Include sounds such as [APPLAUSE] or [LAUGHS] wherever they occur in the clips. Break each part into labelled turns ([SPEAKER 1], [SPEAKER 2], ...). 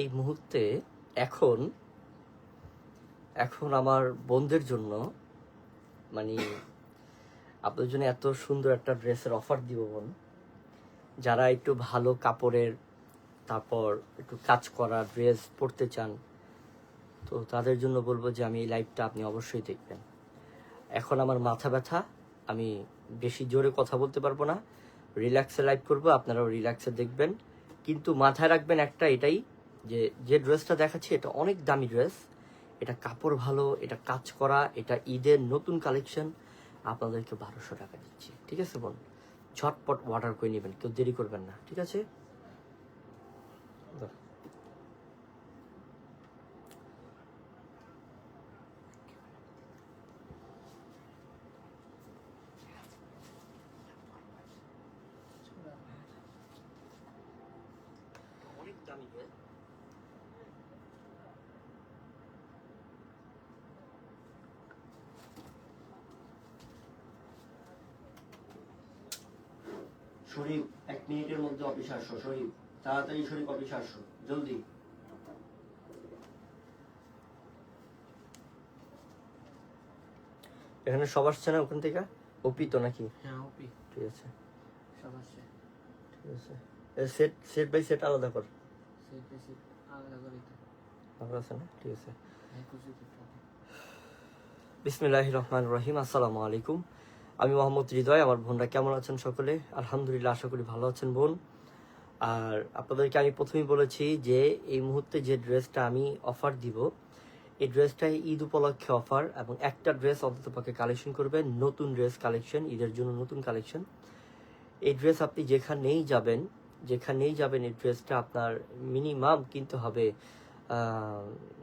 [SPEAKER 1] এই মুহূর্তে এখন এখন আমার বোনদের জন্য মানে আপনাদের জন্য এত সুন্দর একটা ড্রেসের অফার দিব বোন। যারা একটু ভালো কাপড়ের, তারপর একটু কাজ করা ড্রেস পরতে চান, তো তাদের জন্য বলব যে আমি এই লাইভটা আপনি অবশ্যই দেখবেন। এখন আমার মাথা ব্যথা, আমি বেশি জোরে কথা বলতে পারব না। রিল্যাক্সে লাইভ করব, আপনারাও রিল্যাক্সে দেখবেন। কিন্তু মাথায় রাখবেন একটা এটাই যে যে ড্রেসটা দেখাচ্ছি, এটা অনেক দামি ড্রেস। এটা কাপড় ভালো, এটা কাজ করা, এটা ঈদের নতুন কালেকশন। আপনাদেরকে বারোশো টাকা দিচ্ছি, ঠিক আছে বোন? ঝটপট অর্ডার করে নেবেন, কেউ দেরি করবেন না, ঠিক আছে? শরীফ এক মিনিটের মধ্যে অফিস আসো শরীফ তাড়াতাড়ি শরীফ অফিস আসো জলদি। এখানে সব আসছে না ওখান থেকে? ওপি তো নাকি?
[SPEAKER 2] হ্যাঁ ওপি
[SPEAKER 1] ঠিক আছে।
[SPEAKER 2] সব আছে
[SPEAKER 1] ঠিক আছে। সেট সেট বাই সেট আলাদা কর।
[SPEAKER 2] সেট বাই সেট আলাদা করে
[SPEAKER 1] ভালো আছে না? ঠিক আছে।
[SPEAKER 2] হ্যাঁ
[SPEAKER 1] রহিম। আসসালামু আলাইকুম। আমি মোহাম্মদ হৃদয়, আমার বোনরা কেমন আছেন সকলে? আলহামদুলিল্লাহ, আশা করি ভালো আছেন বোন। আর আপনাদেরকে আমি প্রথমেই বলেছি যে এই মুহূর্তে যে ড্রেসটা আমি অফার দিব, এই ড্রেসটাই ঈদ উপলক্ষে অফার এবং একটা ড্রেস অন্তত পক্ষে কালেকশন করবেন, নতুন ড্রেস কালেকশন, ঈদের জন্য নতুন কালেকশন। এই ড্রেস আপনি যেখানেই যাবেন যেখানেই যাবেন, এই ড্রেসটা আপনার মিনিমাম কিনতে হবে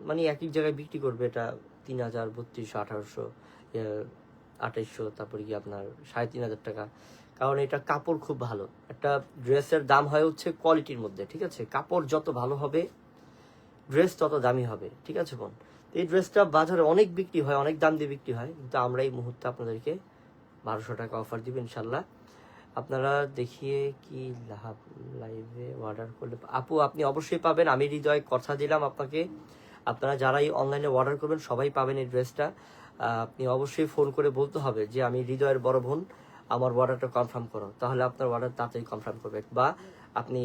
[SPEAKER 1] মানে এক এক জায়গায় বিক্রি করবে এটা তিন হাজার, বত্রিশশো, আঠারোশো আঠাইশশো, তারপরে কি আপনার সাড়ে তিন হাজার টাকা। কারণ এটা কাপড় খুব ভালো। একটা ড্রেসের দাম হয় হচ্ছে কোয়ালিটির মধ্যে, ঠিক আছে? কাপড় যত ভালো হবে, ড্রেস তত দামি হবে, ঠিক আছে বোন? এই ড্রেসটা বাজারে অনেক বিক্রি হয়, অনেক দাম দিয়ে বিক্রি হয়। কিন্তু আমরা এই মুহূর্তে আপনাদেরকে বারোশো টাকা অফার দিব ইনশাল্লাহ আপনারা দেখিয়ে কি লাভ লাইভে অর্ডার করলে? আপু, আপনি অবশ্যই পাবেন। আমি হৃদয় কথা দিলাম আপনাকে। আপনারা যারাই অনলাইনে অর্ডার করবেন, সবাই পাবেন এই ড্রেসটা। আপনি অবশ্যই ফোন করে বলতে হবে যে আমি হৃদয়ের বড় বোন, আমার অর্ডারটা কনফার্ম করো। তাহলে আপনার অর্ডার তাড়াতাড়ি কনফার্ম করবে। বা আপনি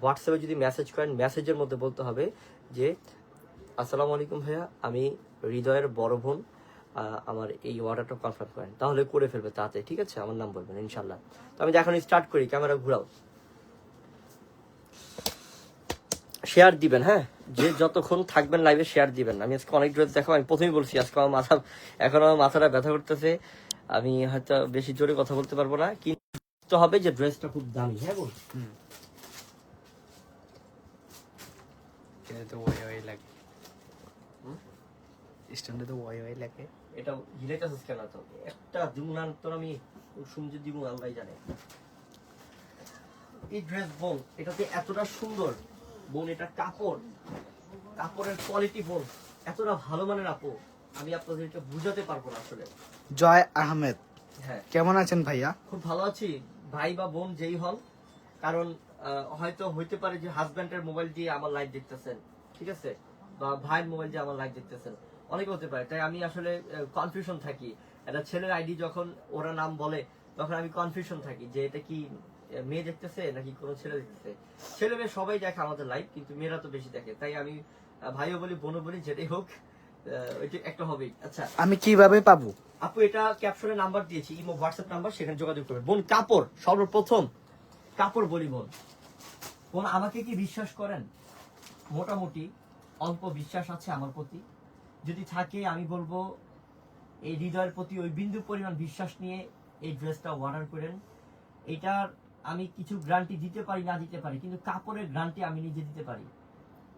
[SPEAKER 1] হোয়াটসঅ্যাপে যদি মেসেজ করেন মেসেজের মধ্যে বলতে হবে যে, আসসালামু আলাইকুম ভাইয়া, আমি হৃদয়ের বড় বোন আমার এই অর্ডারটা কনফার্ম করেন। তাহলে করে ফেলবে তাড়াতাড়ি, ঠিক আছে? আমার নাম বলবেন ইনশাল্লাহ তো আমি এখন স্টার্ট করি, ক্যামেরা ঘুরাও। শেয়ার দিবেন হ্যাঁ? যে যতক্ষণ থাকবেন লাইভে শেয়ার দিবেন। আমি আজকে অনেক ড্রেস দেখো আমি প্রথমেই বলছি আজকে আমার মাথা এখন আমার মাথাটা ব্যথা করতেছে। আমি হয়তো বেশি জোরে কথা বলতে পারব না কিন্তু হবে যে ড্রেসটা খুব দামি হ্যাঁ বল?
[SPEAKER 2] এটা তো লাগে।
[SPEAKER 1] হুম?
[SPEAKER 2] স্ট্যান্ডে তো ওয়াই লাগে।
[SPEAKER 1] এটা হিলাইতেছিস কেন তো একটা দিমুনান আমি শুনছি দিমু আল্লাহ জানে। এই ড্রেস বোন এটাতে এতটা সুন্দর। বোন এটা কাপড়। কাপড়ের কোয়ালিটি বোন এতটা ভালো মানের আপু আমি আপনাদের এটা বুঝাতে পারব না আসলে।
[SPEAKER 3] জয় আহমেদ।
[SPEAKER 1] হ্যাঁ।
[SPEAKER 3] কেমন আছেন ভাইয়া?
[SPEAKER 1] খুব ভালো আছি। ভাই বা বোন যেই হন। কারণ হয়তো হইতে পারে যে হাজব্যান্ডের মোবাইল দিয়ে আমার লাইভ দেখতেছেন ঠিক আছে? বা ভাইয়ের মোবাইল দিয়ে আমার লাইভ দেখতেছেন। অনেক হতে পারে তাই আমি আসলে কনফিউশন থাকি। একটা ছেলের আইডি যখন ওরা নাম বলে তখন আমি কনফিউশন থাকি যে এটা কি মেয়ে দেখতেছে নাকি কোনো ছেলে দেখতেছে? ছেলে মেয়ে সবাই দেখে আমাদের লাইভ কিন্তু মেয়েরা তো বেশি দেখে। তাই আমি ভাইও বলি বোনও বলি যেটাই হোক একটা হবেই। আচ্ছা।
[SPEAKER 3] আমি কীভাবে পাবো?
[SPEAKER 1] আপু এটা ক্যাপশনে নাম্বার দিয়েছি ইমো হোয়াটসঅ্যাপ নাম্বার সেখানে যোগাযোগ করবে বোন কাপড় সর্বপ্রথম কাপড় বলি বোন। বোন আমাকে কি বিশ্বাস করেন? মোটামুটি অল্প বিশ্বাস আছে আমার প্রতি। যদি থাকে আমি বলব এই হৃদয়ের প্রতি ওই বিন্দু পরিমাণ বিশ্বাস নিয়ে এই ড্রেসটা অর্ডার করেন। এটার আমি কিছু গ্যারান্টি দিতে পারি না দিতে পারি কিন্তু কাপড়ের গ্যারান্টি আমি নিজে দিতে পারি।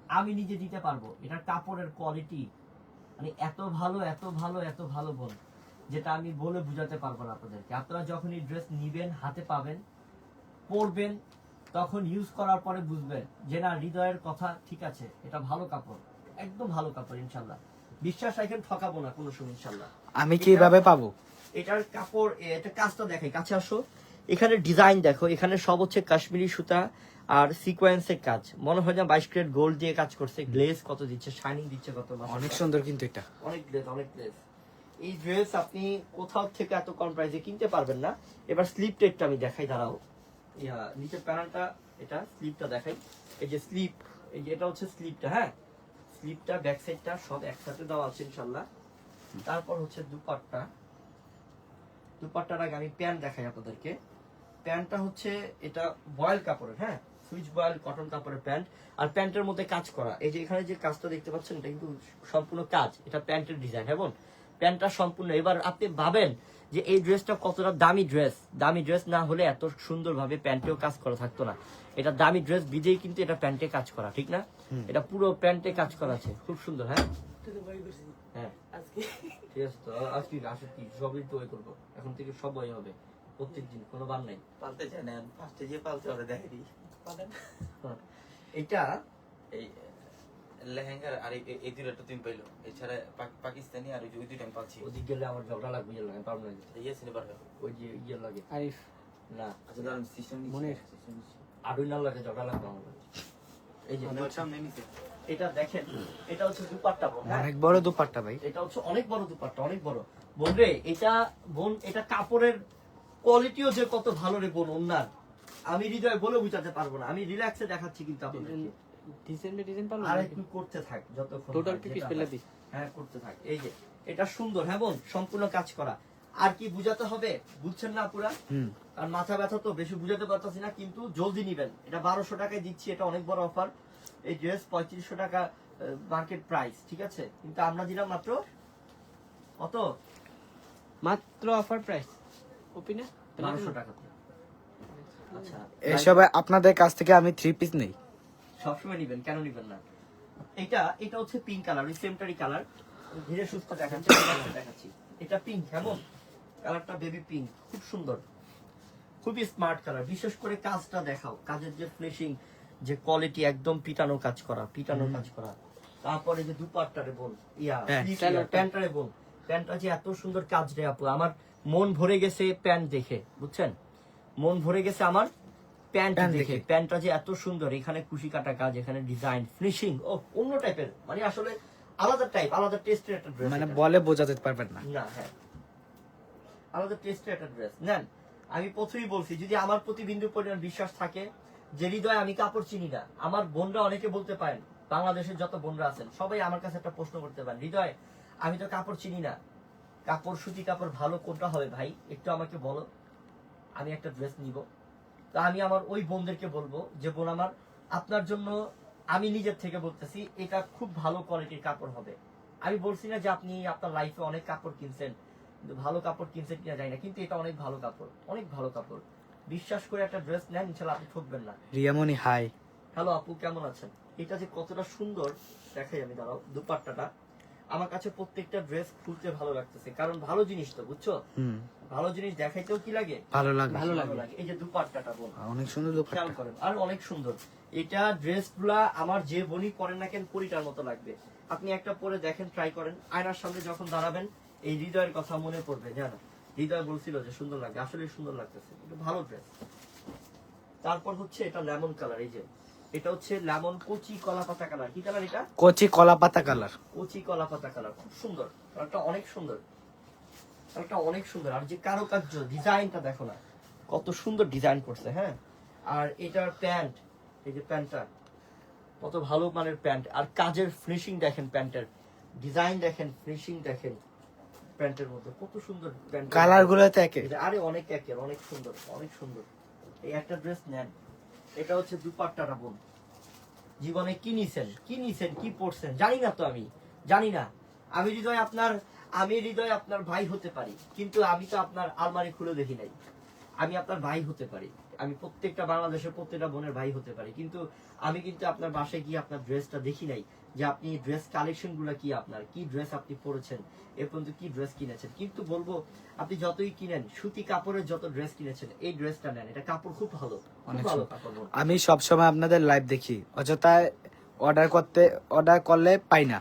[SPEAKER 1] আমি নিজে দিতে পারব। এটার কাপড়ের কোয়ালিটি মানে এত ভালো এত ভালো এত ভালো বোন যেটা আমি বলে বুঝাতে পারব না আপনাদেরকে। আপনারা যখন এই ড্রেস নিবেন হাতে পাবেন পরবেন তখন ইউজ করার পরে বুঝবেন যে না হৃদয়ের কথা ঠিক আছে এটা ভালো কাপড়। একদম ভালো কাপড় ইনশাল্লাহ। বিশ্বাস রাখেন ঠকাবো না কোনো সময় ইনশাল্লাহ।
[SPEAKER 3] আমি কীভাবে পাবো?
[SPEAKER 1] এটার কাপড় এটা কাজটা দেখাই। কাছে আসো। এখানে ডিজাইন দেখো এখানে সব হচ্ছে কাশ্মীরি সুতা আর সিকোয়েন্সের কাজ। মনে হয় না বাইশ ক্যারেট গোল্ড দিয়ে কাজ করছে। গ্লেজ কত দিচ্ছে শাইনিং দিচ্ছে কত।
[SPEAKER 3] অনেক সুন্দর কিন্তু এটা।
[SPEAKER 1] অনেক গ্লেজ অনেক গ্লেজ এই ড্রেস আপনি কোথাও থেকে এত কম প্রাইসে কিনতে পারবেন না। এবার স্লিপ টেকটা আমি দেখাই দাঁড়াও। ইয়া নিচের প্যানেলটা এটা স্লিপটা দেখাই। এই যে স্লিপ এই যে এটা হচ্ছে স্লিপটা হ্যাঁ? স্লিপটা ব্যাক সাইডটা সব একসাথে দেওয়া আছে ইনশাল্লাহ তারপর হচ্ছে দুপাট্টা। দুপাট্টার আগে আমি প্যান্ট দেখাই আপনাদেরকে। প্যান্টটা হচ্ছে এটা বয়েল কাপড়ের হ্যাঁ? সুইচ বয়েল কটন কাপড়ের প্যান্ট। আর প্যান্টের মধ্যে কাজ করা এই যে এখানে যে কাজটা দেখতে পাচ্ছেন এটা কিন্তু সম্পূর্ণ কাজ। এটা প্যান্টের ডিজাইন হ্যাঁ প্যান্টটা সম্পূর্ণ এবার আপনি ভাবেন যে এই ড্রেসটা কতটা দামি ড্রেস। দামি ড্রেস না হলে এত সুন্দরভাবে প্যান্টেও কাজ করা থাকতো না। এটা দামি ড্রেস বিদেই কিন্তু এটা প্যান্টে কাজ করা ঠিক না? এটা পুরো প্যান্টে কাজ করা আছে খুব সুন্দর হ্যাঁ? হ্যাঁ। ঠিক আছে তো আজকে আসে কি? সবই তো করব। এখন থেকে সবই হবে। প্রত্যেকদিন কোনো বার নাই।
[SPEAKER 4] পালতে চায় না ফার্স্টে যে পালতে হবে দেখাই দিই।
[SPEAKER 1] হ্যাঁ। এটা
[SPEAKER 4] এই লেহেঙ্গার আর এই এই দুইটা তুমি পাইলো। এছাড়া পাকিস্তানি আর ওই দুইটা আমি পাচ্ছি
[SPEAKER 1] ওদিক গেলে আমার ঝগড়া লাগবে ইয়ে লাগে পারব না
[SPEAKER 4] ইয়ে সিনে পারবে
[SPEAKER 1] ওই যে ইয়ে লাগে।
[SPEAKER 2] আরিফ।
[SPEAKER 1] না।
[SPEAKER 4] আচ্ছা দাঁড়ান সিস্টেম
[SPEAKER 2] মনির।
[SPEAKER 1] আড়ুই না লাগে ঝগড়া লাগবে আমার এই যে
[SPEAKER 4] সামনে নিচে।
[SPEAKER 1] এটা দেখেন এটা হচ্ছে দুপাট্টা বোন হ্যাঁ?
[SPEAKER 3] অনেক বড় দুপাট্টা ভাই।
[SPEAKER 1] এটা হচ্ছে অনেক বড় দুপাট্টা অনেক বড়। বোন রে এটা বোন এটা কাপড়ের কোয়ালিটিও যে কত ভালো রে বোন ওনার। আমি হৃদয় বলে বুঝাতে পারব না। আমি রিল্যাক্সে দেখাচ্ছি কিন্তু আপনাদেরকে।
[SPEAKER 2] ডিজাইন ডিজাইন পালো
[SPEAKER 1] আর একটু করতে থাক যতক্ষণ
[SPEAKER 2] টোটাল কি পিস
[SPEAKER 1] হয়।
[SPEAKER 2] দি
[SPEAKER 1] হ্যাঁ করতে থাক। এই যে এটা সুন্দর। হ্যাঁ বোন সম্পূর্ণ কাজ করা। আর কি বুঝাতে হবে? বুঝছেন না পুরা আর মাথা ব্যথা তো বেশি বুঝাতে পারতেছি না কিন্তু জলদি নিবেন। এটা বারোশো টাকায় দিচ্ছি এটা অনেক বড় অফার এই ড্রেস পঁয়ত্রিশশো টাকা মার্কেট প্রাইস ঠিক আছে? কিন্তু আমরা দিলাম মাত্র কত?
[SPEAKER 2] মাত্র অফার প্রাইস
[SPEAKER 3] এসবে আপনাদের কাছ থেকে আমি থ্রি পিস নেই।
[SPEAKER 1] সবসময় নিবেন কেন নিবেন না? এটা এটা হচ্ছে পিঙ্ক কালার ওই সেমটারি কালার ধীরে সুস্থ দেখাচ্ছি দেখাচ্ছি। এটা পিঙ্ক কেমন? কালারটা বেবি পিঙ্ক খুব সুন্দর। খুবই স্মার্ট কালার বিশেষ করে কাজটা দেখাও। কাজের যে ফিনিশিং যে কোয়ালিটি একদম পিটানো কাজ করা পিটানো কাজ করা। তারপরে যে দুপাট্টারে বল ইয়া
[SPEAKER 3] হ্যাঁ,
[SPEAKER 1] প্যান্টারে বোন প্যান্টটা যে এত সুন্দর কাজ রে আপু আমার মন ভরে গেছে প্যান্ট দেখে বুঝছেন? মন ভরে গেছে আমার প্যান্ট দেখে। প্যান্টটা যে এত সুন্দর এখানে কুশি কাটা কাজ এখানে ডিজাইন ফিনিশিং ও অন্য টাইপের মানে আসলে আলাদা টাইপ আলাদা টেস্টের একটা ড্রেস
[SPEAKER 3] মানে বলে বোঝাতে পারবেন না।
[SPEAKER 1] না হ্যাঁ। আলাদা টেস্টের একটা ড্রেস নেন আমি প্রথমেই বলছি যদি আমার প্রতি বিন্দু পরিমাণ বিশ্বাস থাকে যে হৃদয় আমি কাপড় চিনি না আমার বোনরা অনেকে বলতে পারেন বাংলাদেশের যত বোনরা আছেন সবাই আমার কাছে একটা প্রশ্ন করতে পারেন হৃদয় আমি তো কাপড় চিনি না। কাপড় সুতি কাপড় ভালো কোনটা হবে ভাই? একটু আমাকে বলো। আমি একটা ড্রেস নিব। তা আমি আমার ওই বোনদেরকে বলব যে বোন আমার আপনার জন্য আমি নিজের থেকে বলতেছি এটা খুব ভালো কোয়ালিটির কাপড় হবে। আমি বলছি না যে আপনি আপনার লাইফে অনেক কাপড় কিনছেন কিন্তু ভালো কাপড় কিনছেন কিনা জানি না কিন্তু এটা অনেক ভালো কাপড় অনেক ভালো কাপড়। বিশ্বাস করে একটা ড্রেস নেন ইনশাল্লাহ আপনি ঠকবেন না।
[SPEAKER 3] রিয়ামনি হাই
[SPEAKER 1] হ্যালো আপু কেমন আছেন? এটা যে কতটা সুন্দর দেখাই আমি দাঁড়াও দুপাট্টাটা। আমার কাছে প্রত্যেকটা ড্রেস খুলতে ভালো লাগতেছে। কারণ ভালো জিনিস তো বুঝছ? ভালো জিনিস দেখাইতেও কি লাগে?
[SPEAKER 3] ভালো লাগে।
[SPEAKER 2] ভালো লাগে।
[SPEAKER 1] এই যে দুপাট্টাটা বোন
[SPEAKER 3] অনেক সুন্দর
[SPEAKER 1] খেয়াল করেন আর অনেক সুন্দর। এটা ড্রেসগুলা আমার যে বনি পরেন না কেন পরিটার মতো লাগবে। আপনি একটা পরে দেখেন ট্রাই করেন। আয়নার সামনে যখন দাঁড়াবেন এই হৃদয়ের কথা মনে পড়বে জানো হৃদয় বলছিল যে সুন্দর লাগে আসলে সুন্দর লাগতেছে। ভালো ড্রেস তারপর হচ্ছে এটা লেমন কালার এই যে এটা হচ্ছে লেমন কচি কলা পাতা কালার। কি কালার এটা?
[SPEAKER 3] কচি কলা পাতা কালার।
[SPEAKER 1] কচি কলা পাতা কালার। খুব সুন্দর। কালারটা অনেক সুন্দর। কালারটা অনেক সুন্দর। আর যে কারুকার্য ডিজাইনটা দেখো না কত সুন্দর ডিজাইন করছে হ্যাঁ? আর এটার প্যান্ট এই যে প্যান্টটা কত ভালো মানের প্যান্ট। আর কাজের ফিনিশিং দেখেন প্যান্টের। ডিজাইন দেখেন ফিনিশিং দেখেন প্যান্টের মধ্যে। কত সুন্দর প্যান্ট
[SPEAKER 3] কালারগুলো তো একে।
[SPEAKER 1] আরে অনেক একের অনেক সুন্দর অনেক সুন্দর। এই একটা ড্রেস নেন। এটা হচ্ছে দুপাট্টাটা বোন জীবনে কি নিছেন? কি নিছেন? কি পড়ছেন? জানি না তো আমি। জানি না। আমি হৃদয় আপনার, আমি হৃদয় আপনার ভাই হতে পারি। কিন্তু আমি তো আপনার আলমারি খুলে দেখি নাই। আমি আপনার ভাই হতে পারি। আমি প্রত্যেকটা বাংলাদেশের প্রত্যেকটা বোনের ভাই হতে পারি। কিন্তু আমি কিন্তু আপনার বাসায় গিয়ে আপনার ড্রেসটা দেখি নাই যে আপনি ড্রেস কালেকশনগুলা কি আপনার? কি ড্রেস আপনি পরেছেন? এ পর্যন্ত কি ড্রেস কিনেছেন? কিন্তু বলব আপনি যতই কিনেন সুতি কাপড়ের যত ড্রেস কিনেছেন এই ড্রেসটা নেন। এটা কাপড় খুব ভালো খুব ভালো কাপড়
[SPEAKER 3] আমি সব সময় আপনাদের লাইভ দেখি। অযথায় অর্ডার করতে অর্ডার করলে পাই না।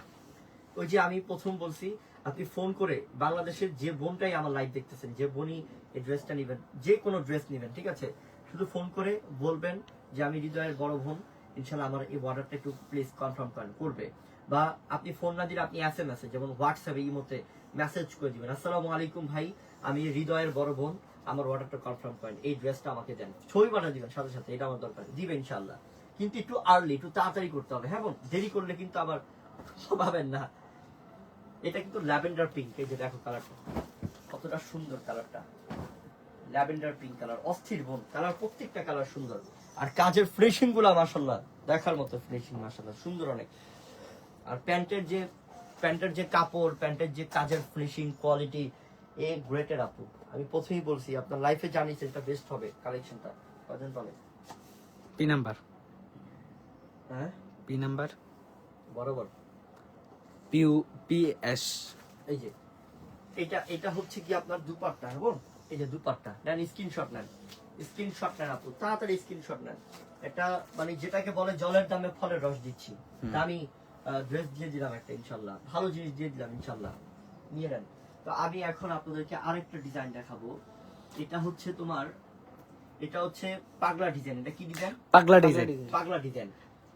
[SPEAKER 1] ওই যে আমি প্রথম বলছি আপনি ফোন করে বাংলাদেশের যে বোনটাই আমার লাইভ দেখতেছেন যে বোনই এই ড্রেসটা নেবেন যে কোনো ড্রেস নেবেন ঠিক আছে? শুধু ফোন করে বলবেন যে আমি হৃদয়ের বড় বোন, ইনশাল্লাহ আমার এই অর্ডারটা একটু প্লিজ কনফার্ম করেন, করবে। বা আপনি ফোন না দিলে আপনি এস এম এস যেমন হোয়াটসঅ্যাপে এই ইমোতে মেসেজ করে দিবেন। আসসালামু আলাইকুম ভাই, আমি হৃদয়ের বড় বোন, আমার অর্ডারটা কনফার্ম করেন, এই ড্রেসটা আমাকে দেন। ছবি পাঠা দিবেন সাথে সাথে, এটা আমার দরকার, দিবে ইনশাল্লাহ। কিন্তু একটু আর্লি একটু তাড়াতাড়ি করতে হবে। হ্যাঁ বোন? দেরি করলে কিন্তু আবার পাবেন না। এটা কিন্তু ল্যাভেন্ডার পিঙ্ক এই যে দেখো কালারটা কতটা সুন্দর কালারটা ল্যাভেন্ডার পিঙ্ক কালার অস্থির বোন কালার প্রত্যেকটা কালার সুন্দর। আর কাজের ফিনিশিংগুলা মাসাল্লাহ দেখার মতো ফিনিশিং মাসাল্লাহ সুন্দর অনেক। আর প্যান্টের যে প্যান্টের যে কাপড় প্যান্টের যে কাজের ফিনিশিং কোয়ালিটি এ গ্রেটের আপু। আমি প্রথমেই বলছি আপনার লাইফে জানিয়েছেন এটা বেস্ট হবে কালেকশনটা। কজন পাবে?
[SPEAKER 3] P number.
[SPEAKER 1] হ্যাঁ?
[SPEAKER 3] P number.
[SPEAKER 1] বরাবর।
[SPEAKER 3] পিউ পি এস।
[SPEAKER 1] এই যে এটা এটা হচ্ছে কি আপনার দুপাট্টা হ্যাঁ বোন? এই যে দুপাট্টা নেন স্ক্রিনশট নেন। স্ক্রিনশট নেন আপু তাড়াতাড়ি স্ক্রিনশট নেন। এটা মানে যেটাকে বলে জলের দামে ফলের রস দিচ্ছি। দামি ড্রেস দিয়ে দিলাম একটা ইনশাল্লাহ। ভালো জিনিস দিয়ে দিলাম ইনশাল্লাহ। নিয়ে নেন। তো আমি এখন আপনাদেরকে আরেকটা ডিজাইন দেখাবো। এটা হচ্ছে তোমার এটা হচ্ছে পাগলা ডিজাইন এটা কি ডিজাইন
[SPEAKER 3] পাগলা ডিজাইন
[SPEAKER 1] পাগলা ডিজাইন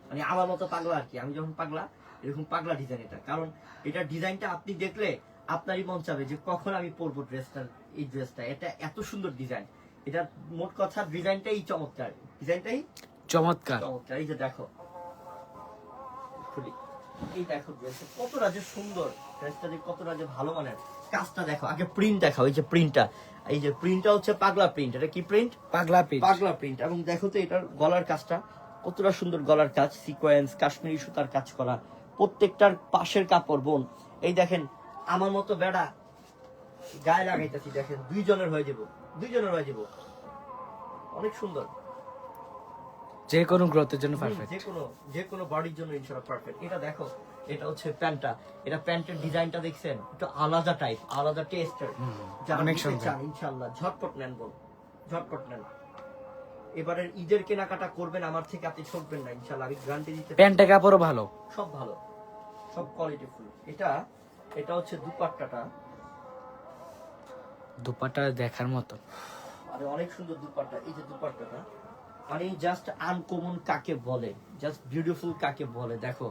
[SPEAKER 1] মানে আমার মতো পাগলা আর কি আমি যখন পাগলা এরকম পাগলা ডিজাইন এটা। কারণ এটা ডিজাইনটা আপনি দেখলে আপনারই মন চাবে যে কখন আমি পরবো ড্রেসটা এই ড্রেসটা এটা এত সুন্দর ডিজাইন এটা মোট কথা ডিজাইনটাই চমৎকার। ডিজাইনটাই
[SPEAKER 3] চমৎকার।
[SPEAKER 1] চমৎকার। এই যে দেখো খুলি। এই দেখো ড্রেসটা কতটা যে সুন্দর। ড্রেসটা যে কতটা যে ভালো মানের। কাজটা দেখো আগে প্রিন্ট দেখাও এই যে প্রিন্টটা এই যে প্রিন্টটা হচ্ছে পাগলা প্রিন্ট এটা কি প্রিন্ট
[SPEAKER 3] পাগলা পিচ
[SPEAKER 1] পাগলা প্রিন্ট এবং দেখো তো এটার গলার কাজটা কতটা সুন্দর গলার কাজ। সিকোয়েন্স কাশ্মীরি সুতার কাজ করা। প্রত্যেকটার পাশের কাপড় বোন। এই দেখেন আমার মতো বেড়া গায়ে লাগাইতেছি দেখেন দুইজনের হয়ে যাব দুইজনের হয়ে যাব। অনেক সুন্দর।
[SPEAKER 3] যে কোনো গ্রোথের জন্য পারফেক্ট
[SPEAKER 1] যে কোনো যে কোনো বডির জন্য ইনশাআল্লাহ পারফেক্ট এটা দেখো এটা হচ্ছে প্যান্টটা। এটা প্যান্টের ডিজাইনটা দেখছেন? একটু আলাদা টাইপ আলাদা টেস্টের
[SPEAKER 3] অনেক সুন্দর।
[SPEAKER 1] ইনশাআল্লাহ ঝটপট নেন বল ঝটপট নেন। এবারের ঈদের কেনাকাটা করবেন আমার থেকে আপনি ঠকবেন না ইনশাআল্লাহ আমি গ্যারান্টি দিতে পারি।
[SPEAKER 3] প্যান্টের কাপড়ও ভালো।
[SPEAKER 1] সব ভালো সব কোয়ালিটি ফুল এটা এটা হচ্ছে দুপাট্টাটা।
[SPEAKER 3] দুপাটা দেখার মতো।
[SPEAKER 1] আরে অনেক সুন্দর দুপাট্টা এই যে দুপাট্টাটা মানে জাস্ট আনকমন কাকে বলে জাস্ট বিউটিফুল কাকে বলে, দেখো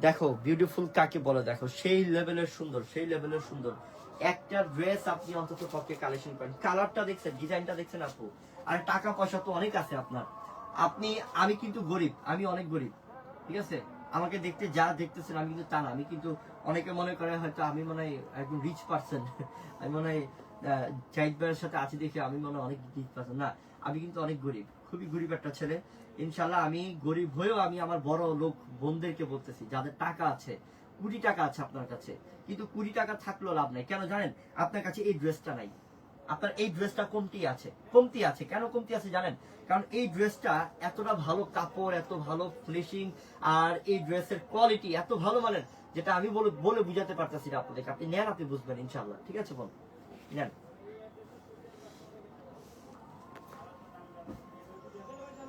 [SPEAKER 1] দেখো বিউটিফুল কাকে বলে, দেখো, সেই লেভেলের সুন্দর, সেই লেভেলের সুন্দর। একটা ড্রেস আপনি অন্তত পক্ষে কালেকশন করেন। কালারটা দেখছেন ডিজাইনটা দেখছেন আপু। আর টাকা পয়সা তো অনেক আছে আপনার। আপনি, আমি কিন্তু গরিব, আমি অনেক গরিব, ঠিক আছে? আমাকে দেখতে যা দেখতেছেন, আমি কিন্তু তা না। আমি কিন্তু অনেকে মনে করে হয়তো আমি মনে হয় একদম রিচ পার্সন [LAUGHS] আমি মনে হয় জাহিদ ভাইয়ের সাথে আছি দেখে আমি মনে অনেক পার্সন না, আমি কিন্তু অনেক গরিব, খুবই গরিব একটা ছেলে। ইনশাল্লাহ আমি গরিব হয়েও আমি আমার বড় লোক বোনদেরকে বলতেছি, যাদের টাকা আছে, কুড়ি টাকা আছে আপনার কাছে, কিন্তু কুড়ি টাকা থাকলেও লাভ নাই। কেন জানেন? আপনার কাছে এই ড্রেসটা নাই। আপনার এই ড্রেসটা কমতি আছে। কমতি আছে। কেন কমতি আছে জানেন? কারণ এই ড্রেসটা এতটা ভালো কাপড়, এত ভালো ফিনিশিং আর এই ড্রেসের কোয়ালিটি এত ভালো মানের, যেটা আমি বলে বুঝাতে পারতেছি না আপনাদেরকে। আপনি নেন, আপনি বুঝবেন ইনশাল্লাহ ঠিক আছে, বোন? নেন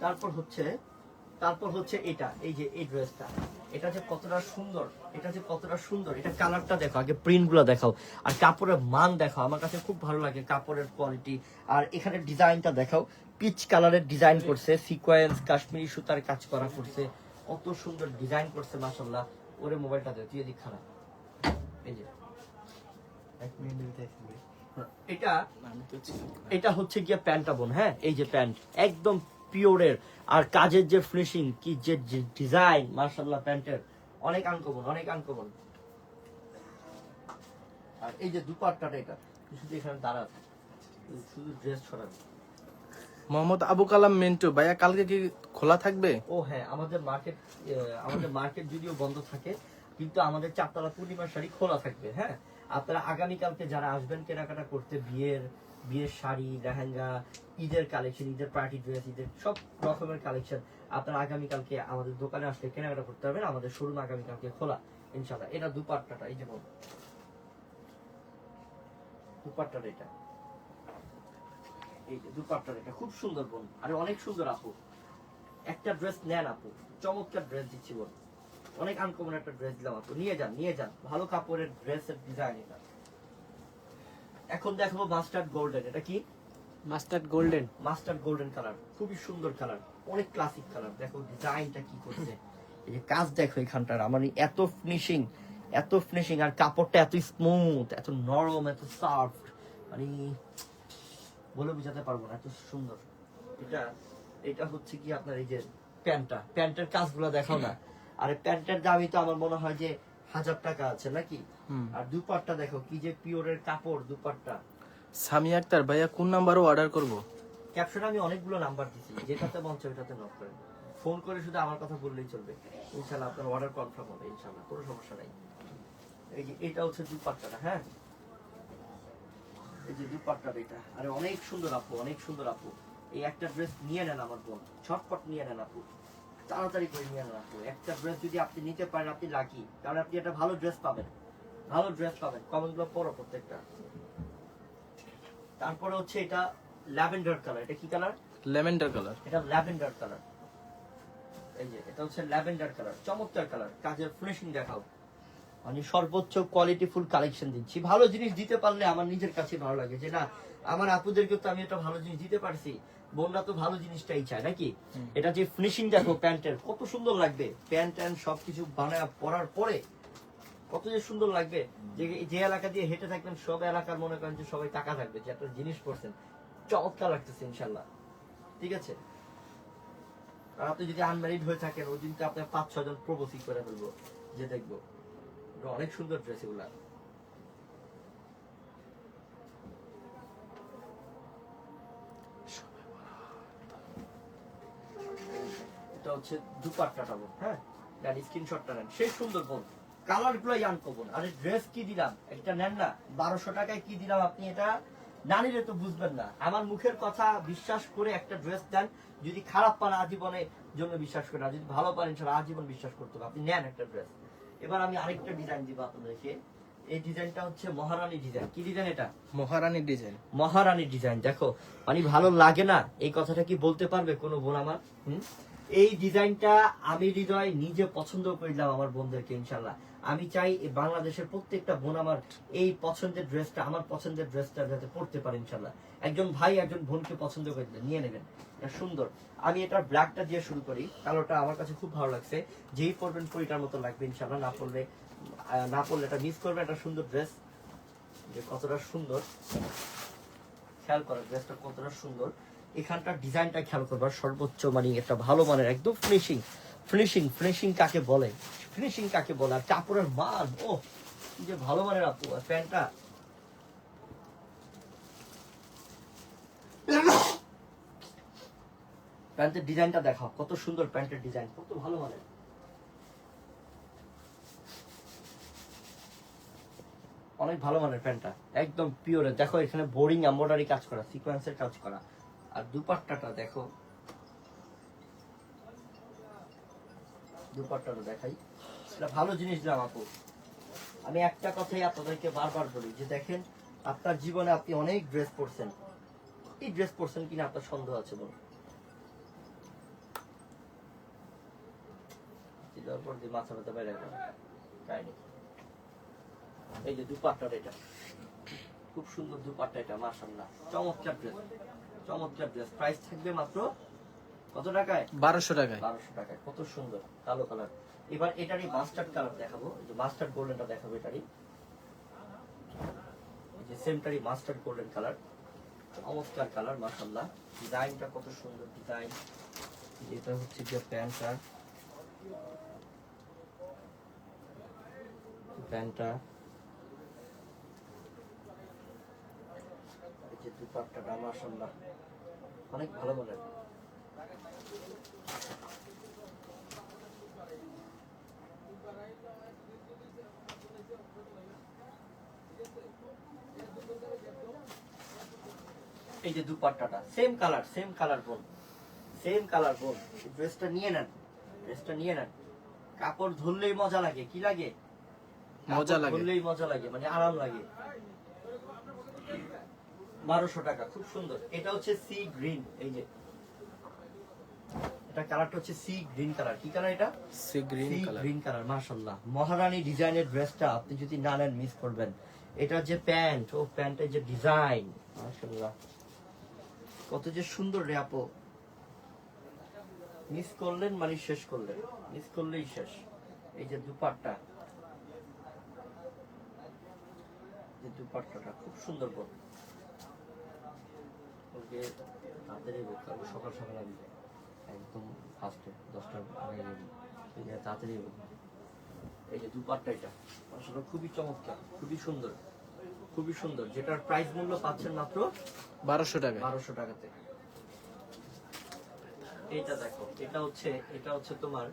[SPEAKER 1] তারপর হচ্ছে তারপর হচ্ছে এটা, এই যে এই ড্রেসটা এটা যে কতটা সুন্দর, এটা যে কতটা সুন্দর। এটা কালারটা দেখো, আগে প্রিন্টগুলো দেখাও। আর কাপড়ের মান দেখাও, আমার কাছে খুব ভালো লাগে কাপড়ের কোয়ালিটি আর এখানে ডিজাইনটা দেখাও পিচ কালারের ডিজাইন করছে সিকোয়েন্স কাশ্মীরি সুতার কাজ করা করছে। কত সুন্দর ডিজাইন করছে মাসাল্লাহ ওরে মোবাইলটা দে, তুই এদিক খারাপ এই যে। এক মিনিট। এটা এটা হচ্ছে গিয়ে প্যান্টটা বোন হ্যাঁ? এই যে প্যান্ট একদম পিওরের। আর কাজের যে ফিনিশিং কি যে ডিজাইন মার্শাল্লাহ প্যান্টের। অনেক আনকমন অনেক আনকমন আর এই যে দুপাট্টাটা এটা শুধু এখানে দাঁড়া শুধু ড্রেস ছড়াবি
[SPEAKER 5] মোহাম্মদ আবু কালাম মিন্টু ভাইয়া কালকে কি খোলা থাকবে?
[SPEAKER 1] ও হ্যাঁ আমাদের মার্কেট আমাদের মার্কেট যদিও বন্ধ থাকে কিন্তু আমাদের চারতলা পূর্ণিমার শাড়ি খোলা থাকবে হ্যাঁ? আপনারা আগামীকালকে যারা আসবেন কেনাকাটা করতে, বিয়ের বিয়ের শাড়ি, লেহেঙ্গা, ঈদের কালেকশন ঈদের পার্টি ড্রেস ঈদের সব রকমের কালেকশন আপনারা আগামীকালকে আমাদের দোকানে আসলে কেনাকাটা করতে পারবেন। আমাদের শোরুম আগামীকালকে খোলা ইনশাল্লাহ এটা দুপাট্টাটা, এই যেমন দুপাট্টাটা এটা। এই যে দুপাট্টাটা এটা, খুব সুন্দর বোন আরে অনেক সুন্দর আপু। একটা ড্রেস নেন আপু। চমৎকার ড্রেস দিচ্ছি বোন অনেক আনকমন একটা ড্রেস দিলাম আপু। নিয়ে যান নিয়ে যান। ভালো কাপড়ের ড্রেসের ডিজাইন এটা। এখন দেখো মাস্টার্ড গোল্ডেন এটা কি?
[SPEAKER 2] Mustard golden
[SPEAKER 1] mustard golden colour খুবই সুন্দর কালার অনেক ক্লাসিক কালার দেখো ডিজাইনটা কি করছে। এই যে কাজ দেখো এখানটার। আমার এত ফিনিশিং এত ফিনিশিং আর কাপড়টা এত স্মুথ এত নরম এত সফট মানে বলে বোঝাতে পারব না এত সুন্দর। এটা এটা হচ্ছে কি আপনার এই যে প্যান্টটা। প্যান্টের কাজগুলো দেখাও না। আর প্যান্টের দামই তো আমার মনে হয় যে হাজার টাকা আছে নাকি। আর দুপাট্টা দেখো কি যে পিওরের কাপড় দুপাট্টা।
[SPEAKER 5] সামি আক্তার ভাইয়া কোন নাম্বারও অর্ডার করব?
[SPEAKER 1] ক্যাপশনে আমি অনেকগুলো নাম্বার দিছি যেটাতে মন চায় ওটাতে নক করেন ফোন করে শুধু আমার কথা বললেই চলবে। ইনশাআল্লাহ আপনার অর্ডার কনফার্ম হবে ইনশাআল্লাহ কোনো সমস্যা নাই। এই যে এটা হচ্ছে দুপাট্টাটা হ্যাঁ? এই যে দুপাট্টাটা এটা। আরে অনেক সুন্দর আপু অনেক সুন্দর আপু। এই একটা ড্রেস নিয়ে নেন আমার বোন ছটপট নিয়ে নেন আপু। তাড়াতাড়ি করে নিয়ে আপু একটা ড্রেস যদি আপনি নিতে পারেন আপনি লাকি কারণ আপনি একটা ভালো ড্রেস পাবেন। ভালো ড্রেস পাবেন। কমেন্টগুলো পড়ো প্রত্যেকটা। তারপরে হচ্ছে এটা ল্যাভেন্ডার কালার এটা কি কালার
[SPEAKER 5] ল্যাভেন্ডার কালার
[SPEAKER 1] এটা ল্যাভেন্ডার কালার এই যে এটা হচ্ছে ল্যাভেন্ডার কালার চমৎকার কালার কাজের ফিনিশিং দেখাও। মানে সর্বোচ্চ কোয়ালিটি ফুল কালেকশন দিচ্ছি। ভালো জিনিস দিতে পারলে আমার নিজের কাছে ভালো লাগে যে না আমার আপুদেরকে তো আমি একটা ভালো জিনিস দিতে পারছি। বোনরা তো ভালো জিনিসটাই চায় নাকি? এটা যে ফিনিশিং দেখো প্যান্টের কত সুন্দর লাগবে। প্যান্ট ট্যান্ট সবকিছু বানায় পরার পরে কত যে সুন্দর লাগবে। যে যে এলাকা দিয়ে হেঁটে থাকবেন সব এলাকার মনে করেন যে সবাই টাকা থাকবে যে একটা জিনিস পরছেন। চমৎকার লাগতেছে ইনশাল্লাহ। ঠিক আছে? আর আপনি যদি আনম্যারিড হয়ে থাকেন ওই দিনকে আপনার পাঁচ ছজন প্রবোসিং করে ফেলব যে দেখব। অনেক সুন্দর ড্রেস এগুলা। হচ্ছে দুপাট্টাটা বোন হ্যাঁ? দেন স্ক্রিনশটটা নেন। সেই সুন্দর বোন কালার গুলাই আনকমন আরে ড্রেস কি দিলাম? একটা নেন না। বারোশো টাকায় কি দিলাম আপনি এটা? নানিরে তো বুঝবেন না। আমার মুখের কথা বিশ্বাস করে একটা ড্রেস দেন যদি খারাপ পান আজীবনের জন্য বিশ্বাস আর যদি ভালো পান ইনশাল্লাহ আজীবন বিশ্বাস করতে হবে। আপনি নেন একটা ড্রেস এবার আমি আরেকটা ডিজাইন দিব আপনাদেরকে। এই ডিজাইনটা হচ্ছে মহারানী ডিজাইন কি ডিজাইন এটা?
[SPEAKER 5] মহারানী ডিজাইন
[SPEAKER 1] মহারানী ডিজাইন দেখো মানে ভালো লাগে না? এই কথাটা কি বলতে পারবে কোনো বোন আমার? হুম? এই ডিজাইনটা আমি হৃদয় নিজে পছন্দ করলাম আমার বোনদেরকে ইনশাল্লাহ আমি চাই বাংলাদেশের প্রত্যেকটা বোন আমার এই পছন্দের ড্রেসটা, আমার পছন্দের ড্রেসটা যাতে পড়তে পারে ইনশাল্লাহ একজন ভাই একজন বোনকে পছন্দ করে দিলে নিয়ে নেবেন। সুন্দর। আমি এটার ব্ল্যাকটা দিয়ে শুরু করি। কালোটা আমার কাছে খুব ভালো লাগছে। যেই পরবেন পরিটার মতো লাগবে ইনশাল্লাহ না পড়লে না পড়লে এটা মিস করবে একটা সুন্দর ড্রেস যে কতটা সুন্দর। খেয়াল করো ড্রেসটা কতটা সুন্দর। এখানকার ডিজাইনটা খেয়াল করবার সর্বোচ্চ মানে একটা ভালো মানের একদম ফিনিশিং ফিনিশিং ফিনিশিং কাকে বলে? ফিনিশিং কাকে বলে? আর কাপড়ের মান ও যে ভালো মানের আপু, আর প্যান্টটা। প্যান্টের ডিজাইনটা দেখাও, কত সুন্দর প্যান্টের ডিজাইন, কত ভালো মানের। অনেক ভালো মানের প্যান্টটা, একদম পিওরের দেখো এখানে বোরিং এমব্রয়ডারি কাজ করা সিকোয়েন্সের কাজ করা। আর দুপাট্টাটা দেখো। দুপাট্টাটা দেখাই। এটা ভালো জিনিস দিলাম আপু। আমি একটা কথাই আপনাদেরকে বারবার বলি, যে দেখেন, আপনার জীবনে আপনি অনেক ড্রেস পরছেন। এই ড্রেস পরছেন কিনা আপনার সন্দেহ আছে বলুন। দিয়ে মাথা ব্যথা বেড়ে গেল? এই যে দুপাট্টার এটা। খুব সুন্দর দুপাট্টা এটা, মাশাআল্লাহ। চমৎকার ড্রেস চমৎকার ড্রেস প্রাইস থাকবে মাত্র কত টাকায়?
[SPEAKER 5] বারোশো টাকায়।
[SPEAKER 1] বারোশো টাকায়। কত সুন্দর। কালো কালার এবার এটারই মাস্টার্ড কালার দেখাবো। যে মাস্টার্ড গোল্ডেনটা দেখাবো এটারই। যে সেমটারই মাস্টার্ড গোল্ডেন কালার চমৎকার কালার মাশাআল্লাহ। ডিজাইনটা কত সুন্দর ডিজাইন এটা হচ্ছে যে প্যান্টটা। প্যান্টটা। এই যে দুপাট্টাটা মাশাআল্লাহ। অনেক ভালো মনের এই যে দুপাট্টাটা সেম কালার সেম কালার বোন সেম কালার বোন ড্রেসটা নিয়ে নেন। ড্রেসটা নিয়ে নেন। কাপড় ধরলেই মজা লাগে। কি লাগে?
[SPEAKER 5] মজা লাগে।
[SPEAKER 1] ধরলেই মজা লাগে। মানে আরাম লাগে। বারোশো টাকা খুব সুন্দর। এটা হচ্ছে সি গ্রিন এই যে। কালারটা কালারটা হচ্ছে সি গ্রিন কালার কি কালার এটা?
[SPEAKER 5] Sea green colour
[SPEAKER 1] green colour মাশাআল্লাহ। মহারানী ডিজাইনের ড্রেসটা আপনি যদি না নেন মিস করবেন। এটা যে প্যান্ট ও প্যান্টের যে ডিজাইন মাশাআল্লাহ। কত যে সুন্দর রে আপু। মিস করলেন মানে শেষ করলেন। মিস করলেই শেষ। এই যে দুপাট্টা। যে দুপাট্টাটা খুব সুন্দর বোন ওকে তাড়াতাড়ি কারণ সকাল সকাল আমি একদম ফার্স্টে দশটার আগে যে তাড়াতাড়ি। এই যে দুপাট্টা এটা আসলে খুবই চমৎকার খুবই সুন্দর খুবই সুন্দর যেটার প্রাইস মূল্য পাচ্ছেন মাত্র
[SPEAKER 5] বারোশো টাকা।
[SPEAKER 1] বারোশো টাকাতে। এটা দেখো এটা হচ্ছে এটা হচ্ছে তোমার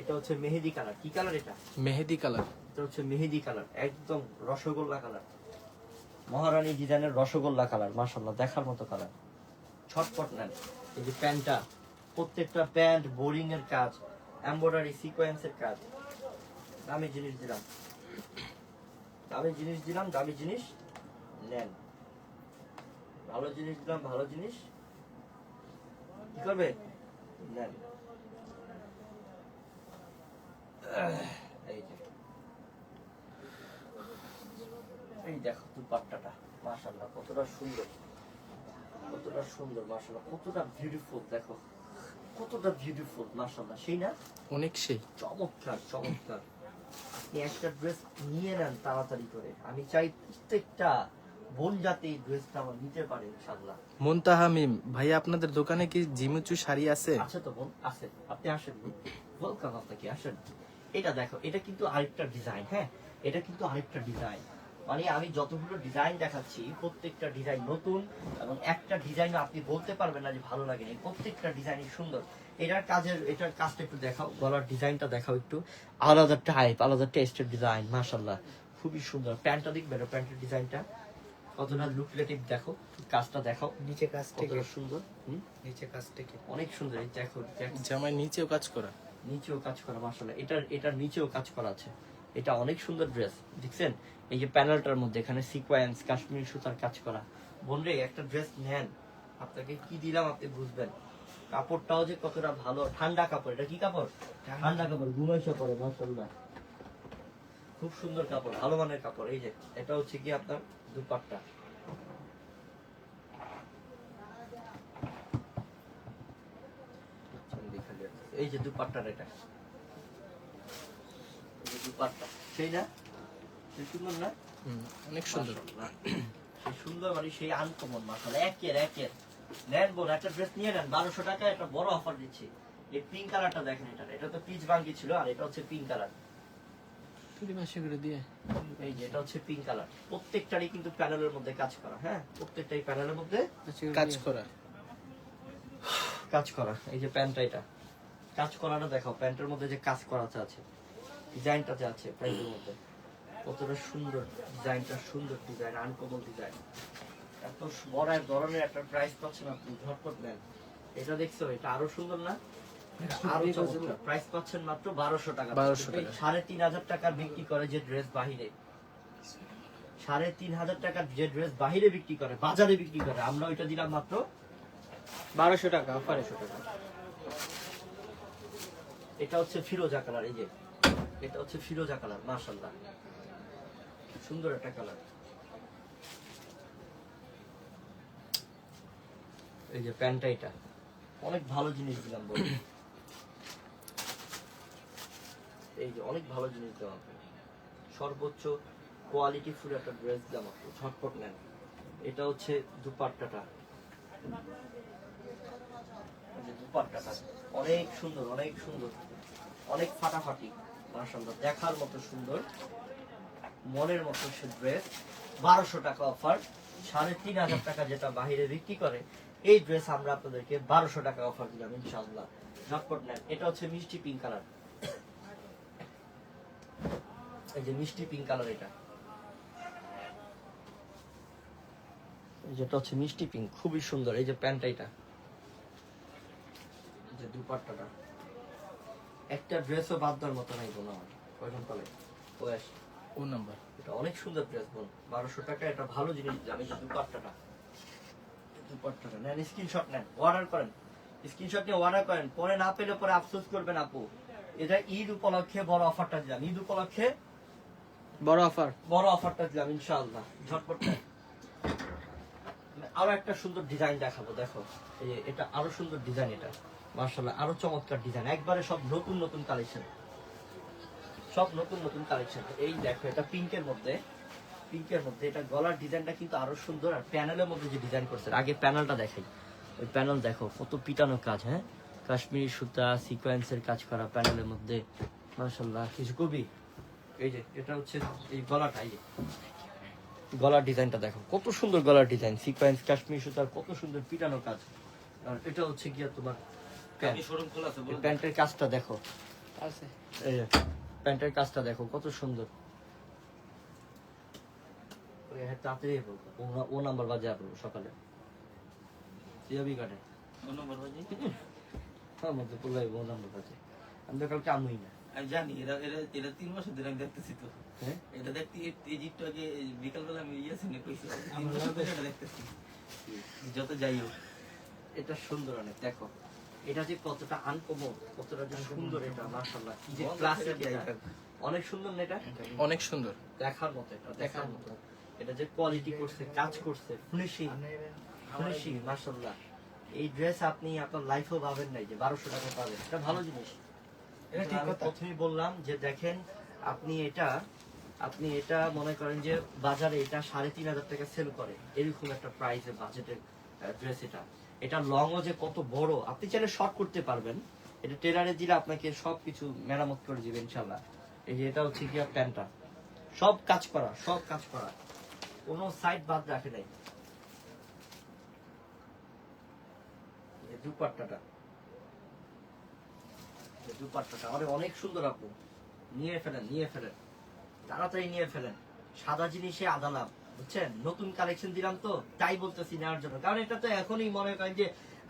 [SPEAKER 1] এটা হচ্ছে মেহেদি কালার। কি কালার এটা?
[SPEAKER 5] মেহেদি কালার।
[SPEAKER 1] এটা হচ্ছে মেহেদি কালার একদম রসগোল্লা কালার। মহারানী ডিজাইনের রসগোল্লা কালার মাশাল্লাহ দেখার মতো কালার ছটপট নেন। এই যে প্যান্টটা প্রত্যেকটা প্যান্ট বোরিং এর কাজ এমব্রয়ডারি সিকোয়েন্সের কাজ। দামি জিনিস দিলাম। দামি জিনিস দিলাম, দামি জিনিস নেন। ভালো জিনিস দিলাম, ভালো জিনিস কি করবে? নেন। এই যে। এই দেখো দুপাট্টাটা মাশাআল্লাহ কতটা সুন্দর। কতটা সুন্দর মাশাআল্লাহ কতটা বিউটিফুল দেখো। কতটা বিউটিফুল মাশাআল্লাহ সেই না?
[SPEAKER 5] অনেক সেই।
[SPEAKER 1] চমৎকার চমৎকার। আপনি একটা ড্রেস নিয়ে নেন তাড়াতাড়ি করে। আমি চাই প্রত্যেকটা বোন যাতে এই ড্রেসটা আমার নিতে পারে ইনশাআল্লাহ।
[SPEAKER 5] মুনতাহা মিম ভাইয়া আপনাদের দোকানে কি জিমুচু শাড়ি আছে?
[SPEAKER 1] আছে তো বোন আছে। আপনি আসেন ওয়েলকাম আপনাকে আসেন। এটা দেখো এটা কিন্তু আরেকটা ডিজাইন হ্যাঁ? এটা কিন্তু আরেকটা ডিজাইন মানে আমি যতগুলো ডিজাইন দেখাচ্ছি প্রত্যেকটা ডিজাইন নতুন এবং একটা ডিজাইন আপনি বলতে পারবেন না যে ভালো লাগেনি প্রত্যেকটা ডিজাইনই সুন্দর। এটার কাজের এটার কাজটা একটু দেখাও গলার ডিজাইনটা দেখাও একটু। আলাদা টাইপ আলাদা টেস্টের ডিজাইন মাশাল্লাহ খুবই সুন্দর। প্যান্টটা দেখবে না প্যান্টের ডিজাইনটা কতটা লুকলেটিভ দেখো কাজটা দেখাও।
[SPEAKER 3] নিচে কাজ থেকে।
[SPEAKER 1] কতটা সুন্দর। হুম?
[SPEAKER 3] নিচে কাজ থেকে।
[SPEAKER 1] অনেক সুন্দর দেখো দেখো।
[SPEAKER 5] জামাই নিচেও কাজ করা।
[SPEAKER 1] নিচেও কাজ করা মাসাল্লাহ এটার এটার নিচেও কাজ করা আছে। এটা অনেক সুন্দর ড্রেস দেখছেন? এই যে প্যানেলটার মধ্যে এখানে সিকোয়েন্স কাশ্মীরি সুতার কাজ করা। বোনরে একটা ড্রেস নেন। আপনাকে কি দিলাম আপনি বুঝবেন। কাপড়টাও যে কতটা ভালো। ঠান্ডা কাপড় এটা কি কাপড়? ঠান্ডা কাপড় ঘুমাইশো পরে মাসাল্লাহ খুব সুন্দর কাপড় ভালো মানের কাপড় এই যে এটা হচ্ছে কি আপনার দুপাট্টা। এই যে দুপাট্টার এটা। দুপাট্টা। সেই না সেই সুন্দর না?
[SPEAKER 5] অনেক সুন্দর।
[SPEAKER 1] সেই সুন্দর মানে সেই আনকমন মাসাল একের একের। নেন বোন একটা ড্রেস নিয়ে নেন বারোশো টাকা একটা বড় অফার দিচ্ছি। এই পিঙ্ক কালারটা দেখেন এটা। এটা তো পিচ বাঙ্গি ছিল আর এটা হচ্ছে পিঙ্ক কালার
[SPEAKER 2] কুড়ি মাসে করে দিয়ে।
[SPEAKER 1] এই যে এটা হচ্ছে পিঙ্ক কালার প্রত্যেকটারই কিন্তু প্যানেলের মধ্যে কাজ করা হ্যাঁ? প্রত্যেকটাই প্যানেলের মধ্যে
[SPEAKER 5] কাজ করা।
[SPEAKER 1] কাজ করা এই যে প্যান্টটা এটা। কাজ করাটা দেখাও প্যান্টের মধ্যে যে কাজ করাটা আছে। ডিজাইনটাতে আছে প্যান্টের মধ্যে। কতটা সুন্দর ডিজাইনটা সুন্দর ডিজাইন আনকমন ডিজাইন এত বড় এক ধরনের একটা প্রাইস পাচ্ছেন আপনি ঝটপট নেন। এটা দেখছ এটা আরও সুন্দর না? আরও চমৎকার। প্রাইস পাচ্ছেন মাত্র বারোশো টাকা।
[SPEAKER 5] 1200 টাকা।
[SPEAKER 1] সাড়ে তিন হাজার টাকার বিক্রি করে যে ড্রেস বাহিরে। সাড়ে তিন হাজার টাকার যে ড্রেস বাহিরে বিক্রি করে বাজারে বিক্রি করে আমরা ওইটা দিলাম মাত্র
[SPEAKER 2] বারোশো টাকা অফারে টাকা।
[SPEAKER 1] এটা হচ্ছে ফিরোজা কালার এই যে। এটা হচ্ছে ফিরোজা কালার মাশাল্লাহ সুন্দর একটা কালার। এই যে প্যান্টটা এটা, অনেক ভালো জিনিস দিলাম বল এই যে অনেক ভালো জিনিস দিলাম। সর্বোচ্চ কোয়ালিটি ফুল একটা ড্রেস দিলাম আপনি ঝটপট নেন। এটা হচ্ছে দুপাট্টাটা। দুপাট্টাটা, অনেক সুন্দর অনেক সুন্দর। অনেক ফাটাফাটি। মাশাআল্লাহ দেখার মতো সুন্দর মনের মতো সে ড্রেস বারোশো টাকা অফার সাড়ে তিন হাজার [COUGHS] টাকা যেটা বাহিরে বিক্রি করে এই ড্রেস আমরা আপনাদেরকে বারোশো টাকা অফার দিলাম ইনশাআল্লাহ। ঝটপট নেন এটা হচ্ছে মিষ্টি পিঙ্ক কালার এই যে মিষ্টি পিঙ্ক কালার এটা। যেটা হচ্ছে মিষ্টি পিঙ্ক খুবই সুন্দর এই যে প্যান্টটা এটা। যে দুপাট্টাটা। একটা ড্রেসও বাদ দেওয়ার মতো নাই বোন আমার। কয়জন পালে? বয়স?
[SPEAKER 5] ও নাম্বার
[SPEAKER 1] এটা অনেক সুন্দর ড্রেস বোন। বারোশো টাকা এটা ভালো জিনিস। এই যে দুপাট্টাটা। দুপাট্টাটা? নেন স্ক্রিনশট নেন। অর্ডার করেন। স্ক্রিনশট নিয়ে অর্ডার করেন। পরে না পেলে পরে আফসোস করবেন আপু। এটা ঈদ উপলক্ষে বড় অফারটা দিলাম। ঈদ উপলক্ষে
[SPEAKER 2] বড় অফার
[SPEAKER 1] বড় অফারটা দিলাম ইনশাআল্লাহ। ঝটপট। আরও একটা সুন্দর ডিজাইন দেখাবো দেখো। এই এটা আরও সুন্দর ডিজাইন এটা। মার্শাল্লাহ আরও চমৎকার ডিজাইন একবারে সব নতুন নতুন কালেকশন সব নতুন নতুন কালেকশন এই দেখো, এটা পিঙ্কের মধ্যে পিঙ্কের মধ্যে, এটা গলার ডিজাইনটা কিন্তু আরও সুন্দর। আর প্যানেলের মধ্যে যে ডিজাইন করছে আগে প্যানেলটা দেখাই। ওই প্যানেল দেখো, কত পিটানো কাজ হ্যাঁ? কাশ্মীরি সুতা সিকোয়েন্সের কাজ করা প্যানেলের মধ্যে। মার্শাল্লাহ কিছু কবি। এই যে, এটা হচ্ছে এই গলাটা, এই গলার ডিজাইনটা দেখো, কত সুন্দর গলার ডিজাইন। সিকোয়েন্স কাশ্মীর সুতার কত সুন্দর পিটানো কাজ। আর এটা হচ্ছে গিয়া তোমার প্যান্ট। এই প্যান্টের কাজটা দেখো। এই প্যান্টের কাজটা দেখো কত সুন্দর। তাড়াতাড়ি ও না- ও নাম্বার বাজে আপনি সকালে। সিয়াবি কাটে
[SPEAKER 4] কোন নম্বর বাজি?
[SPEAKER 1] হ্যাঁ মধ্যে করলাই ও নাম্বার বাজে। আমি তো কালকে আমুই না।
[SPEAKER 4] আমি জানি এরা এরা এরা তিন মাস ধরে আমি দেখতেছি তো।
[SPEAKER 1] হ্যাঁ?
[SPEAKER 4] এটা দেখতে এই জিটটা আগে বিকালবেলা আমি ইয়ে শুনে কইছি দেখতেছি। যত যাই হোক।
[SPEAKER 1] এটা সুন্দর অনেক দেখো। এটা যে কতটা আনকমন কতটা যে সুন্দর এটা মাশাআল্লাহ কি যে ক্লাসিক এটা। অনেক সুন্দর না এটা?
[SPEAKER 5] অনেক সুন্দর।
[SPEAKER 1] দেখার মতো এটা দেখার মতো। এটা যে কোয়ালিটি করছে কাজ করছে ফিনিশিং ফিনিশিং মাশাআল্লাহ। এই ড্রেস আপনি আপনার লাইফেও পাবেন নাই যে বারোশো টাকা পাবেন। এটা ভালো জিনিস। এটা ঠিক কথা। প্রথমেই বললাম যে দেখেন আপনি এটা আপনি এটা মনে করেন যে বাজারে এটা সাড়ে তিন হাজার টাকা সেল করে। এরকম একটা প্রাইসে বাজেটের ড্রেস এটা। এটা লংও যে কত বড়, আপনি চাইলে শর্ট করতে পারবেন। এটা টেলারে দিলে আপনাকে সবকিছু মেরামত করে দিবে ইনশাল্লাহ এই যে এটা হচ্ছে কি প্যান্টটা। সব কাজ করা, সব কাজ করা। কোনো সাইড বাদ রাখে নাই। দুপাট্টাটা। দুপাট্টাটা আরে অনেক সুন্দর আপু। নিয়ে ফেলেন নিয়ে ফেলেন। তাড়াতাড়ি নিয়ে ফেলেন। সাদা জিনিসে আদা লাভ। বুঝছেন? নতুন কালেকশন দিলাম তো, তাই বলতেছি নেওয়ার জন্য। কারণ এটা তো এখনই মনে করেন যে,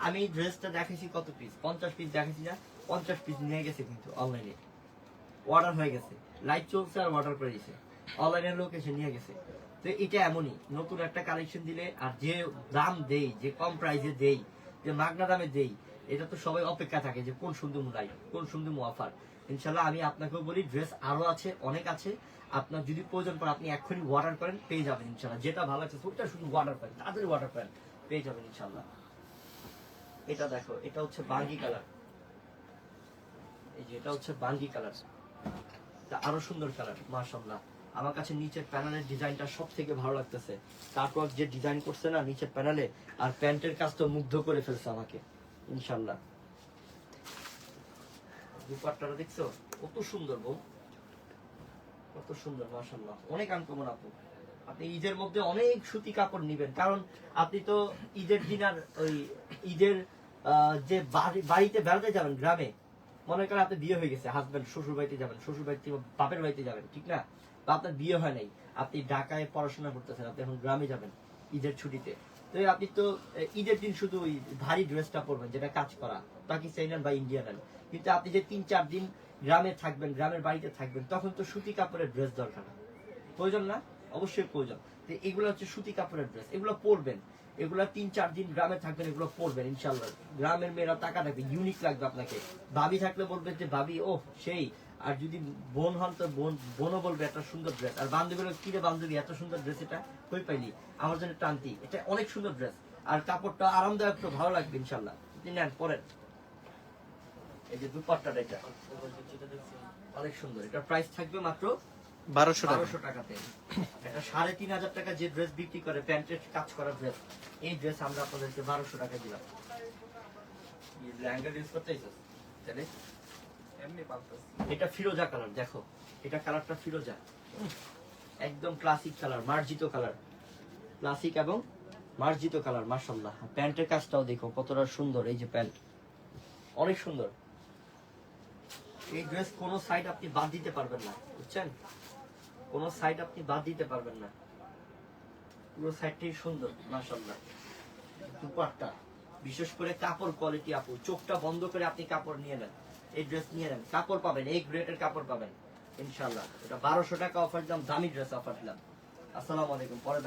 [SPEAKER 1] আমি ড্রেসটা দেখেছি কত পিস পঞ্চাশ পিস দেখেছি না, পঞ্চাশ পিস নিয়ে গেছে কিন্তু অনলাইনে অর্ডার হয়ে গেছে। লাইভ চলছে আর অর্ডার করে দিয়েছে অনলাইনের লোক এসে নিয়ে গেছে। তো এটা এমনই, নতুন একটা কালেকশন দিলে আর যে দাম দেই, যে কম প্রাইসে দেই, যে মাগনা দামে দেই, এটা তো সবাই অপেক্ষা থাকে যে কোন সুন্দর লাইভ কোন সুন্দর অফার ইনশাল্লাহ আমি আপনাকেও বলি ড্রেস আরও আছে, অনেক আছে। আপনার যদি প্রয়োজন পড়ে, আপনি এক্ষুনি অর্ডার করেন, পেয়ে যাবেন ইনশাল্লাহ যেটা ভালো আছে ওটা শুধু অর্ডার করেন, তাড়াতাড়ি অর্ডার করেন, পেয়ে যাবেন ইনশাল্লাহ এটা দেখো, এটা হচ্ছে বাঙ্গি কালার এই যে, এটা হচ্ছে বাঙ্গি কালার আরও সুন্দর কালার মাশাআল্লাহ। আমার কাছে নিচের প্যানেলের ডিজাইনটা সব থেকে ভালো লাগতেছে। তারপর যে ডিজাইন করছে না, নিচের প্যানেলে আর প্যান্টের কাজ তো মুগ্ধ করে ফেলছে আমাকে ইনশাল্লাহ দুপাট্টাটা দেখছ? কত সুন্দর বউ। কত সুন্দর, মাশাআল্লাহ। অনেক আনকমন আপু। আপনি ঈদের মধ্যে অনেক সুতি কাপড় নিবেন। কারণ আপনি তো ঈদের দিন আর ওই ঈদের যে বাড়িতে বেড়াতে যাবেন গ্রামে, মনে করেন আপনার বিয়ে হয়ে গেছে হাজবেন্ড শ্বশুর বাড়িতে যাবেন, শ্বশুর বাড়িতে বাপের বাড়িতে যাবেন, ঠিক না? বা আপনার বিয়ে হয় নাই, আপনি ঢাকায় পড়াশোনা করতেছেন, আপনি এখন গ্রামে যাবেন ঈদের ছুটিতে। তো আপনি তো ঈদের দিন শুধু ওই ভারী ড্রেসটা পরবেন, যেটা কাজ করা, পাকিস্তানি বা ইন্ডিয়ান কিন্তু আপনি যে তিন, চার দিন গ্রামে থাকবেন, গ্রামের বাড়িতে থাকবেন, তখন তো সুতি কাপড়ের ড্রেস দরকার প্রয়োজন না? অবশ্যই প্রয়োজন। তো এগুলো হচ্ছে সুতি কাপড়ের ড্রেস এগুলো পরবেন। এগুলো তিন, চার দিন গ্রামে থাকবেন, এগুলো পরবেন ইনশাল্লাহ গ্রামের মেয়েরা টাকা থাকবে ইউনিক লাগবে আপনাকে। ভাবি থাকলে বলবেন যে, ভাবি ও সেই। আর যদি বোন হন তো বোন, বোনও বলবে একটা সুন্দর ড্রেস আর বান্ধবী কি রে বান্ধবী, এত সুন্দর ড্রেস এটা? কই পাইলি? আমার জন্য টানতি। এটা অনেক সুন্দর ড্রেস আর কাপড়টা আরামদায়ক তো ভালো লাগবে ইনশাল্লাহ নেন, পরেন। এই যে দুপাট্টাটা এটা অনেক সুন্দর। এটা প্রাইস থাকবে মাত্র
[SPEAKER 5] বারোশো
[SPEAKER 1] বারোশো টাকাতে। এটা সাড়ে তিন হাজার টাকা যে ড্রেস বিক্রি করে প্যান্টের কাজ করা ড্রেস এই ড্রেস আমরা আপনাদেরকে বারোশো টাকা দিলাম। ইউজ করতে? এটা ফিরোজা কালার দেখো। এটা কালারটা ফিরোজা। একদম ক্লাসিক কালার মার্জিত কালার ক্লাসিক এবং মার্জিত কালার মার্শাল্লাহ প্যান্টের কাজটাও দেখো কতটা সুন্দর এই যে প্যান্ট। অনেক সুন্দর। এই ড্রেস কোনো সাইড আপনি বাদ দিতে পারবেন না, বুঝছেন? কোনো সাইড আপনি বাদ দিতে পারবেন না। পুরো সাইডটাই সুন্দর মাশাল্লাহ দুপাট্টা, বিশেষ করে কাপড় কোয়ালিটি আপু, চোখটা বন্ধ করে আপনি কাপড় নিয়ে নেন, এই ড্রেস নিয়ে নেন। কাপড় পাবেন এই গ্রেডের কাপড় পাবেন ইনশাল্লাহ এটা বারোশো টাকা অফার দিলাম, দামি ড্রেস অফার দিলাম। আসসালামু আলাইকুম, পরে